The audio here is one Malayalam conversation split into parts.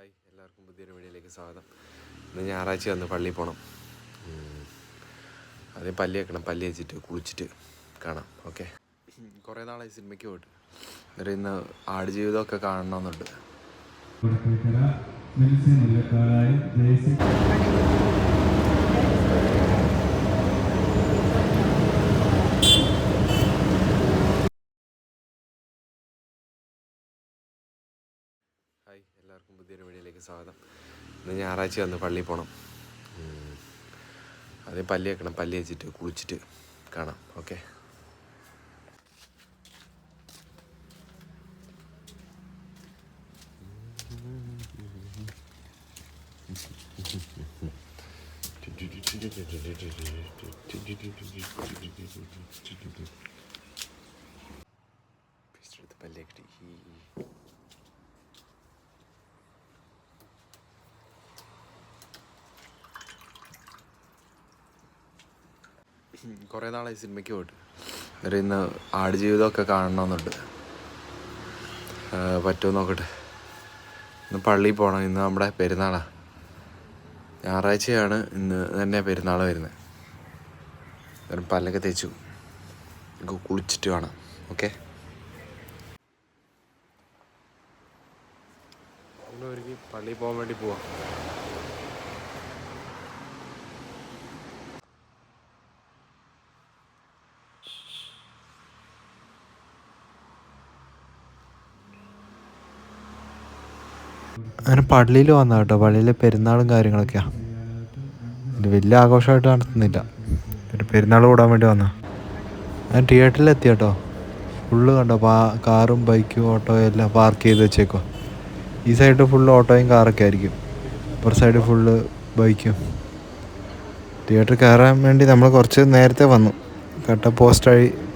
ഹായ് എല്ലാവർക്കും പുതിയൊരു വീഡിയോയിലേക്ക് സ്വാഗതം. ഇന്ന് ഞായറാഴ്ച വന്ന് പള്ളിയിൽ പോകണം ആദ്യം പല്ലി വെക്കണം. പല്ലി വെച്ചിട്ട് കുളിച്ചിട്ട് കാണാം. ഓക്കെ? കുറേ നാളായി സിനിമയ്ക്ക് പോയിട്ട്. എന്നിട്ട് ഇന്ന് ആടുജീവിതമൊക്കെ കാണണമെന്നുണ്ട്. എല്ലാവർക്കും പുതിയൊരു വീഡിയോയിലേക്ക് സ്വാഗതം. ഇന്ന് ഞായറാഴ്ച വന്ന് പള്ളിയിൽ പോകണം ആദ്യം പല്ലി വെക്കണം. പല്ലി വെച്ചിട്ട് കുളിച്ചിട്ട് കാണാം. ഓക്കെ? പല്ലേക്ക് കുറേ നാളായി സിനിമയ്ക്ക് പോയിട്ട്. എന്നിട്ട് ഇന്ന് ആടുജീവിതമൊക്കെ കാണണമെന്നുണ്ട് പറ്റുമോ നോക്കട്ടെ. ഇന്ന് പള്ളിയിൽ പോകണം ഇന്ന് നമ്മുടെ പെരുന്നാളാണ് ഞായറാഴ്ചയാണ് ഇന്ന് തന്നെ പെരുന്നാൾ വരുന്നത്. അന്നേരം പല്ലൊക്കെ തേച്ചു കുളിച്ചിട്ട് വേണം. ഓക്കെ? ഒരുക്കി പള്ളിയിൽ പോകാൻ വേണ്ടി പോവാം. അങ്ങനെ പള്ളിയിൽ വന്ന കേട്ടോ. പള്ളിയിലെ പെരുന്നാളും കാര്യങ്ങളൊക്കെയാണ് വലിയ ആഘോഷമായിട്ട് നടത്തുന്നില്ല. ഒരു പെരുന്നാൾ കൂടാൻ വേണ്ടി വന്ന ഞാൻ തിയേറ്ററിൽ എത്തി കേട്ടോ. ഫുള്ള് കണ്ടോ പാ കാറും ബൈക്കും ഓട്ടോയും എല്ലാം പാർക്ക് ചെയ്ത് വെച്ചേക്കോ ഈ സൈഡ് ഫുള്ള് ഓട്ടോയും കാറൊക്കെ ആയിരിക്കും. ഇപ്പുറ സൈഡ് ഫുള്ള് ബൈക്കും തിയേറ്ററിൽ കയറാൻ വേണ്ടി നമ്മൾ കുറച്ച് നേരത്തെ വന്നു. കട്ട പോസ്റ്റ്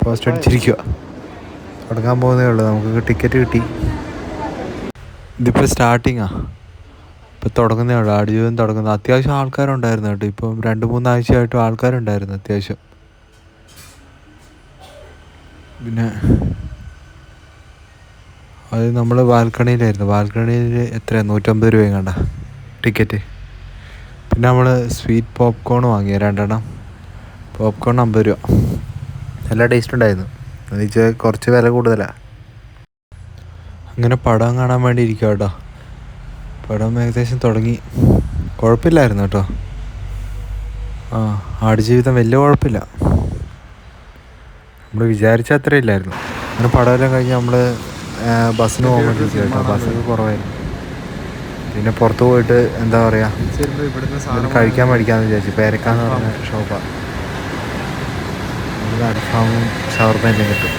പോസ്റ്റ് അടിച്ചിരിക്കുക തുടങ്ങാൻ പോകുന്നേ ഉള്ളൂ. നമുക്ക് ടിക്കറ്റ് കിട്ടി. ഇതിപ്പോൾ സ്റ്റാർട്ടിങ്ങാ. ഇപ്പം തുടങ്ങുന്നേ ഉള്ളൂ. ആടുജീവിതം തുടങ്ങുന്നത് അത്യാവശ്യം ആൾക്കാരുണ്ടായിരുന്നു കേട്ടോ. ഇപ്പം രണ്ട് മൂന്നാഴ്ചയായിട്ടും ആൾക്കാരുണ്ടായിരുന്നു അത്യാവശ്യം. പിന്നെ അത് നമ്മൾ ബാൽക്കണിയിലായിരുന്നു. ബാൽക്കണിയിൽ എത്ര നൂറ്റമ്പത് രൂപയും കണ്ട ടിക്കറ്റ്. പിന്നെ നമ്മൾ സ്വീറ്റ് പോപ്കോൺ വാങ്ങിയ രണ്ടെണ്ണം. പോപ്കോൺ അമ്പത് രൂപ. നല്ല ടേസ്റ്റ് ഉണ്ടായിരുന്നു. എന്ന് വെച്ചാൽ കുറച്ച് വില കൂടുതലാണ് അങ്ങനെ പടം കാണാൻ വേണ്ടി ഇരിക്കുക കേട്ടോ പടം ഏകദേശം തുടങ്ങി. കുഴപ്പമില്ലായിരുന്നു കേട്ടോ ആ ആടുജീവിതം വലിയ കുഴപ്പമില്ല. നമ്മൾ വിചാരിച്ച അത്രേ ഇല്ലായിരുന്നു. അങ്ങനെ പടമെല്ലാം കഴിഞ്ഞ് നമ്മൾ ബസ്സിന് പോകാൻ വേണ്ടി കേട്ടോ ബസ്സൊക്കെ കുറവായിരുന്നു. പിന്നെ പുറത്ത് പോയിട്ട് എന്താ പറയുക കഴിക്കാൻ മേടിക്കാമെന്ന് വിചാരിച്ചു. പേരക്കാന്ന് പറഞ്ഞ ഷോപ്പാണ് അൽഫാമും ഷവർമ എല്ലാം കിട്ടും.